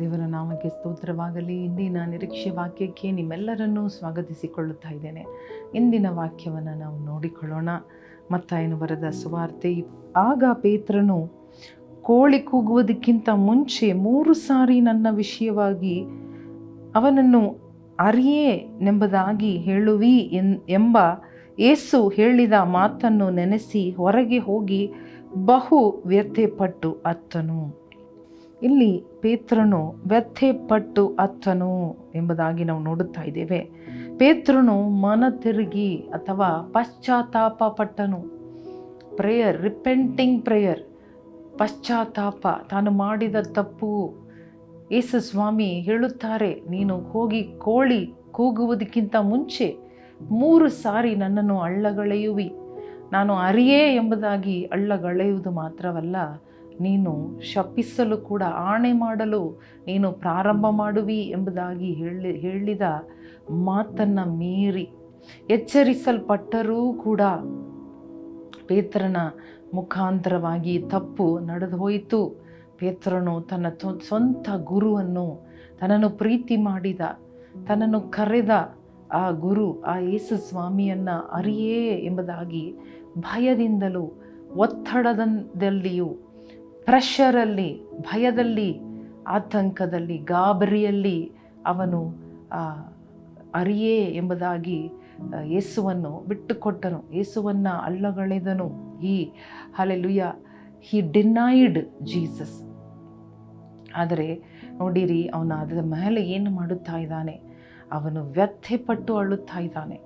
ದೇವರ ನಾಮಕ್ಕೆ ಸ್ತೋತ್ರವಾಗಲಿ. ಇಂದಿನ ನಿರೀಕ್ಷೆ ವಾಕ್ಯಕ್ಕೆ ನಿಮ್ಮೆಲ್ಲರನ್ನೂ ಸ್ವಾಗತಿಸಿಕೊಳ್ಳುತ್ತಾ ಇದ್ದೇನೆ. ಇಂದಿನ ವಾಕ್ಯವನ್ನು ನಾವು ನೋಡಿಕೊಳ್ಳೋಣ. ಮತ್ತಾಯನು ಬರೆದ ಸುವಾರ್ತೆ ಆಗ ಪೇತ್ರನು ಕೋಳಿ ಕೂಗುವುದಕ್ಕಿಂತ ಮುಂಚೆ ಮೂರು ಸಾರಿ ನನ್ನ ವಿಷಯವಾಗಿ ಅವನನ್ನು ಅರಿಯೇ ನೆಂಬುದಾಗಿ ಹೇಳುವಿ ಎಂಬ ಏಸು ಹೇಳಿದ ಮಾತನ್ನು ನೆನೆಸಿ ಹೊರಗೆ ಹೋಗಿ ಬಹು ವ್ಯಥೆಪಟ್ಟು ಅತ್ತನು. ಇಲ್ಲಿ ಪೇತ್ರನು ವ್ಯಥೆಪಟ್ಟು ಅತ್ತನು ಎಂಬುದಾಗಿ ನಾವು ನೋಡುತ್ತಾ ಇದ್ದೇವೆ. ಪೇತ್ರನು ಮನ ತಿರುಗಿ ಅಥವಾ ಪಶ್ಚಾತ್ತಾಪ ಪಟ್ಟನು. ಪ್ರೇಯರ್ ರಿಪೆಂಟಿಂಗ್ ಪ್ರೇಯರ್ ಪಶ್ಚಾತ್ತಾಪ, ತಾನು ಮಾಡಿದ ತಪ್ಪು. ಯೇಸು ಸ್ವಾಮಿ ಹೇಳುತ್ತಾರೆ, ನೀನು ಹೋಗಿ ಕೋಳಿ ಕೂಗುವುದಕ್ಕಿಂತ ಮುಂಚೆ ಮೂರು ಸಾರಿ ನನ್ನನ್ನು ಅಳ್ಳಗಳೆಯುವಿ ನಾನು ಅರಿಯೇ ಎಂಬುದಾಗಿ ಅಳ್ಳಗಳೆಯುವುದು ಮಾತ್ರವಲ್ಲ ನೀನು ಶಪಿಸಲು ಕೂಡ, ಆಣೆ ಮಾಡಲು ನೀನು ಪ್ರಾರಂಭ ಮಾಡುವಿ ಎಂಬುದಾಗಿ ಹೇಳಿ, ಹೇಳಿದ ಮಾತನ್ನು ಮೀರಿ ಎಚ್ಚರಿಸಲ್ಪಟ್ಟರೂ ಕೂಡ ಪೇತ್ರನ ಮುಖಾಂತರವಾಗಿ ತಪ್ಪು ನಡೆದು ಹೋಯಿತು ಪೇತ್ರನು ತನ್ನ ಸ್ವಂತ ಗುರುವನ್ನು ತನ್ನನ್ನು ಪ್ರೀತಿ ಮಾಡಿದ, ತನ್ನನ್ನು ಕರೆದ ಆ ಗುರು, ಆ ಯೇಸು ಸ್ವಾಮಿಯನ್ನು ಅರಿಯೇ ಎಂಬುದಾಗಿ ಭಯದಿಂದಲೂ ಒತ್ತಡದಲ್ಲಿಯೂ ಪ್ರೆಷರಲ್ಲಿ ಭಯದಲ್ಲಿ, ಆತಂಕದಲ್ಲಿ, ಗಾಬರಿಯಲ್ಲಿ ಅವನು ಅರಿಯೇ ಎಂಬುದಾಗಿ ಯೇಸುವನ್ನು ಬಿಟ್ಟುಕೊಟ್ಟನು. ಯೇಸುವನ್ನು ಅಲ್ಲಗಳೆದನು. ಈ ಹಲೆಲುಯ ಹಿ ಡಿನೈಡ್ ಜೀಸಸ್ ಆದರೆ, ನೋಡಿರಿ, ಅವನು ಅದರ ಮೇಲೆ ಏನು ಮಾಡುತ್ತಾ ಇದ್ದಾನೆ? ಅವನು ವ್ಯಥೆಪಟ್ಟು ಅಳುತ್ತಾ ಇದ್ದಾನೆ.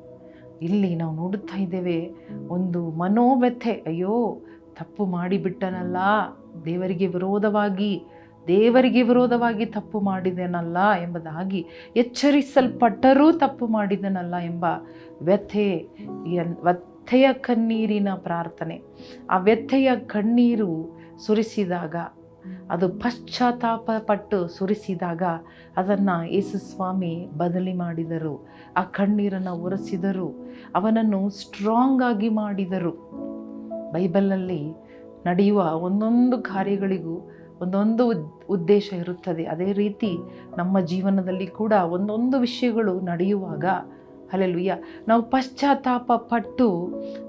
ಇಲ್ಲಿ ನಾವು ನೋಡುತ್ತಾ ಇದ್ದೇವೆ, ಒಂದು ಮನೋವ್ಯಥೆ. ಅಯ್ಯೋ ತಪ್ಪು ಮಾಡಿಬಿಟ್ಟನಲ್ಲ, ದೇವರಿಗೆ ವಿರೋಧವಾಗಿ ದೇವರಿಗೆ ವಿರೋಧವಾಗಿ ತಪ್ಪು ಮಾಡಿದೆನಲ್ಲ ಎಂಬುದಾಗಿ ಎಚ್ಚರಿಸಲ್ಪಟ್ಟರೂ ತಪ್ಪು ಮಾಡಿದನಲ್ಲ ಎಂಬ ವ್ಯಥೆ ವ್ಯಥೆಯ ಕಣ್ಣೀರಿನ ಪ್ರಾರ್ಥನೆ. ಆ ವ್ಯಥೆಯ ಕಣ್ಣೀರು ಸುರಿಸಿದಾಗ, ಅದು ಪಶ್ಚಾತ್ತಾಪ ಪಟ್ಟು ಸುರಿಸಿದಾಗ ಅದನ್ನು ಯೇಸು ಸ್ವಾಮಿ ಬದಲಿ ಮಾಡಿದರು. ಆ ಕಣ್ಣೀರನ್ನು ಒರೆಸಿದರು. ಅವನನ್ನು ಸ್ಟ್ರಾಂಗ್ ಆಗಿ ಮಾಡಿದರು. ಬೈಬಲಲ್ಲಿ ನಡೆಯುವ ಒಂದೊಂದು ಕಾರ್ಯಗಳಿಗೂ ಒಂದೊಂದು ಉದ್ದೇಶ ಇರುತ್ತದೆ. ಅದೇ ರೀತಿ ನಮ್ಮ ಜೀವನದಲ್ಲಿ ಕೂಡ ಒಂದೊಂದು ವಿಷಯಗಳು ನಡೆಯುವಾಗ ಅಲ್ಲೆಲುಯ್ಯ ನಾವು ಪಶ್ಚಾತ್ತಾಪ ಪಟ್ಟು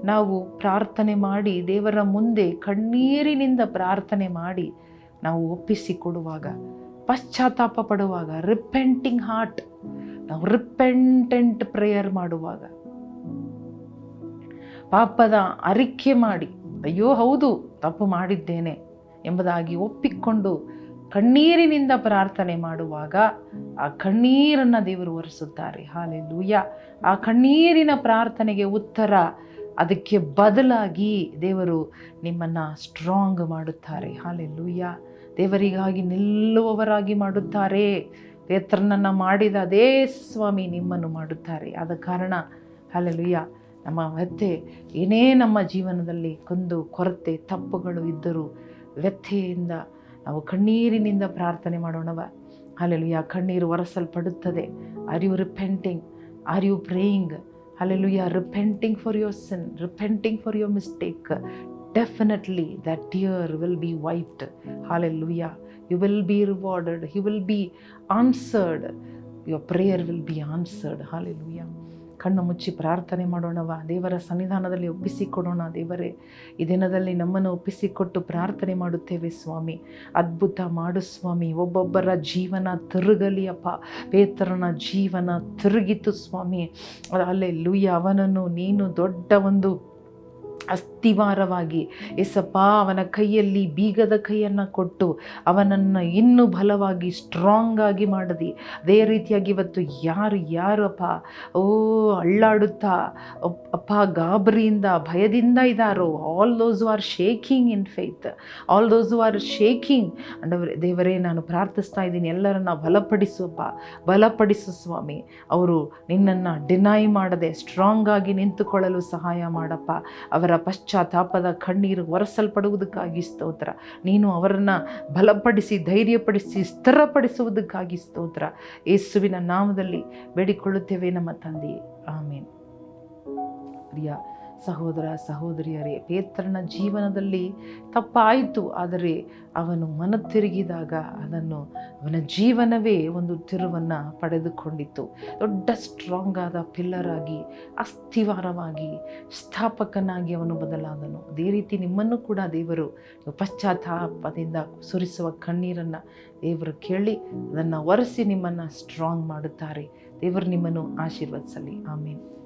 ನಾವು ಪ್ರಾರ್ಥನೆ ಮಾಡಿ, ದೇವರ ಮುಂದೆ ಕಣ್ಣೀರಿನಿಂದ ಪ್ರಾರ್ಥನೆ ಮಾಡಿ ನಾವು ಒಪ್ಪಿಸಿಕೊಡುವಾಗ, ಪಶ್ಚಾತ್ತಾಪ ಪಡುವಾಗ ರಿಪೆಂಟಿಂಗ್ ಹಾರ್ಟ್ ನಾವು ರಿಪೆಂಟೆಂಟ್ ಪ್ರೇಯರ್ ಮಾಡುವಾಗ, ಪಾಪದ ಅರಿಕೆ ಮಾಡಿ ಅಯ್ಯೋ, ಹೌದು, ತಪ್ಪು ಮಾಡಿದ್ದೇನೆ ಎಂಬುದಾಗಿ ಒಪ್ಪಿಕೊಂಡು ಕಣ್ಣೀರಿನಿಂದ ಪ್ರಾರ್ಥನೆ ಮಾಡುವಾಗ ಆ ಕಣ್ಣೀರನ್ನು ದೇವರು ಒರೆಸುತ್ತಾರೆ. ಹಾಲೆ ಲೂಯ್ಯ ಆ ಕಣ್ಣೀರಿನ ಪ್ರಾರ್ಥನೆಗೆ ಉತ್ತರ, ಅದಕ್ಕೆ ಬದಲಾಗಿ ದೇವರು ನಿಮ್ಮನ್ನು ಸ್ಟ್ರಾಂಗ್ ಮಾಡುತ್ತಾರೆ. ಹಾಲೆ ಲೂಯ್ಯ ದೇವರಿಗಾಗಿ ನಿಲ್ಲುವವರಾಗಿ ಮಾಡುತ್ತಾರೆ. ಪೇತ್ರನನ್ನು ಮಾಡಿದ ಅದೇ ಸ್ವಾಮಿ ನಿಮ್ಮನ್ನು ಮಾಡುತ್ತಾರೆ. ಆದ ಕಾರಣ ಹಾಲೆಲುಯ್ಯ ನಮ್ಮ ವ್ಯಥೆ ಏನೇ ನಮ್ಮ ಜೀವನದಲ್ಲಿ ಕುಂದು ಕೊರತೆ, ತಪ್ಪುಗಳು ಇದ್ದರೂ ವ್ಯಥೆಯಿಂದ ನಾವು ಕಣ್ಣೀರಿನಿಂದ ಪ್ರಾರ್ಥನೆ ಮಾಡೋಣವ. ಹಾಲೆಲುಯ್ಯ ಕಣ್ಣೀರು ಒರೆಸಲ್ಪಡುತ್ತದೆ. Are you repenting are you praying hallelujah repenting for your sin repenting for your mistake definitely that tear will be wiped yeah you will be rewarded you will be answered your prayer will be answered hallelujah ಕಣ್ಣು ಮುಚ್ಚಿ ಪ್ರಾರ್ಥನೆ ಮಾಡೋಣವ ದೇವರ ಸನ್ನಿಧಾನದಲ್ಲಿ ಒಪ್ಪಿಸಿಕೊಡೋಣ ದೇವರೇ. ಈ ದಿನದಲ್ಲಿ ನಮ್ಮನ್ನು ಒಪ್ಪಿಸಿಕೊಟ್ಟು ಪ್ರಾರ್ಥನೆ ಮಾಡುತ್ತೇವೆ ಸ್ವಾಮಿ. ಅದ್ಭುತ ಮಾಡು ಸ್ವಾಮಿ. ಒಬ್ಬೊಬ್ಬರ ಜೀವನ ತಿರುಗಲಿ ಅಪ್ಪ. ಪೇತ್ರನ ಜೀವನ ತಿರುಗಿತು ಸ್ವಾಮಿ. ಅಲ್ಲೇ ಲೂಯ್ಯ ಅವನನ್ನು ನೀನು ದೊಡ್ಡ ಒಂದು ಅಸ್ಥಿವಾರವಾಗಿ ಎಸಪ್ಪ ಅವನ ಕೈಯಲ್ಲಿ ಬೀಗದ ಕೈಯನ್ನು ಕೊಟ್ಟು ಅವನನ್ನು ಇನ್ನೂ ಬಲವಾಗಿ ಸ್ಟ್ರಾಂಗ್ ಆಗಿ ಮಾಡದಿ. ಅದೇ ರೀತಿಯಾಗಿ ಇವತ್ತು ಯಾರು, ಯಾರಪ್ಪ? ಓ, ಅಳ್ಳಾಡುತ್ತಾ ಅಪ್ಪ, ಗಾಬರಿಯಿಂದ, ಭಯದಿಂದ ಇದ್ದಾರೋ all those are shaking in faith all those are shaking ಅಂಡವರೇ ದೇವರೇ, ನಾನು ಪ್ರಾರ್ಥಿಸ್ತಾ ಇದ್ದೀನಿ. ಎಲ್ಲರನ್ನ ಬಲಪಡಿಸುವಪ್ಪ ಬಲಪಡಿಸು ಸ್ವಾಮಿ. ಅವರು ನಿನ್ನನ್ನು ಡಿನೈ ಮಾಡದೆ ಸ್ಟ್ರಾಂಗ್ ಆಗಿ ನಿಂತುಕೊಳ್ಳಲು ಸಹಾಯ ಮಾಡಪ್ಪ. ಅವರ ಪಶ್ಚಾತ್ತಾಪದ ಕಣ್ಣೀರು ಒರೆಸಲ್ಪಡುವುದಕ್ಕಾಗಿ ಸ್ತೋತ್ರ. ನೀನು ಅವರನ್ನು ಬಲಪಡಿಸಿ, ಧೈರ್ಯಪಡಿಸಿ, ಸ್ಥಿರಪಡಿಸುವುದಕ್ಕಾಗಿ ಸ್ತೋತ್ರ. ಯೇಸುವಿನ ನಾಮದಲ್ಲಿ ಬೇಡಿಕೊಳ್ಳುತ್ತೇವೆ ನಮ್ಮ ತಂದೆ ಆಮೇನ್. ಪ್ರಿಯ ಸಹೋದರ ಸಹೋದರಿಯರೇ, ಪೇತ್ರನ ಜೀವನದಲ್ಲಿ ತಪ್ಪಾಯಿತು, ಆದರೆ ಅವನು ಮನತಿರುಗಿದಾಗ ಅದನ್ನು ಅವನ ಜೀವನವೇ ಒಂದು ತಿರುವನ್ನು ಪಡೆದುಕೊಂಡಿತ್ತು. ದೊಡ್ಡ ಸ್ಟ್ರಾಂಗ್ ಆದ ಪಿಲ್ಲರ್ ಆಗಿ, ಅಸ್ಥಿವಾರವಾಗಿ, ಸ್ಥಾಪಕನಾಗಿ ಅವನು ಬದಲಾದನು. ಅದೇ ರೀತಿ ನಿಮ್ಮನ್ನು ಕೂಡ ದೇವರು ಪಶ್ಚಾತ್ತಾಪದಿಂದ ಸುರಿಸುವ ಕಣ್ಣೀರನ್ನು ದೇವರು ಕೇಳಿ ಅದನ್ನು ಒರೆಸಿ ನಿಮ್ಮನ್ನು ಸ್ಟ್ರಾಂಗ್ ಮಾಡುತ್ತಾರೆ. ದೇವರು ನಿಮ್ಮನ್ನು ಆಶೀರ್ವದಿಸಲಿ. ಆಮೇಲೆ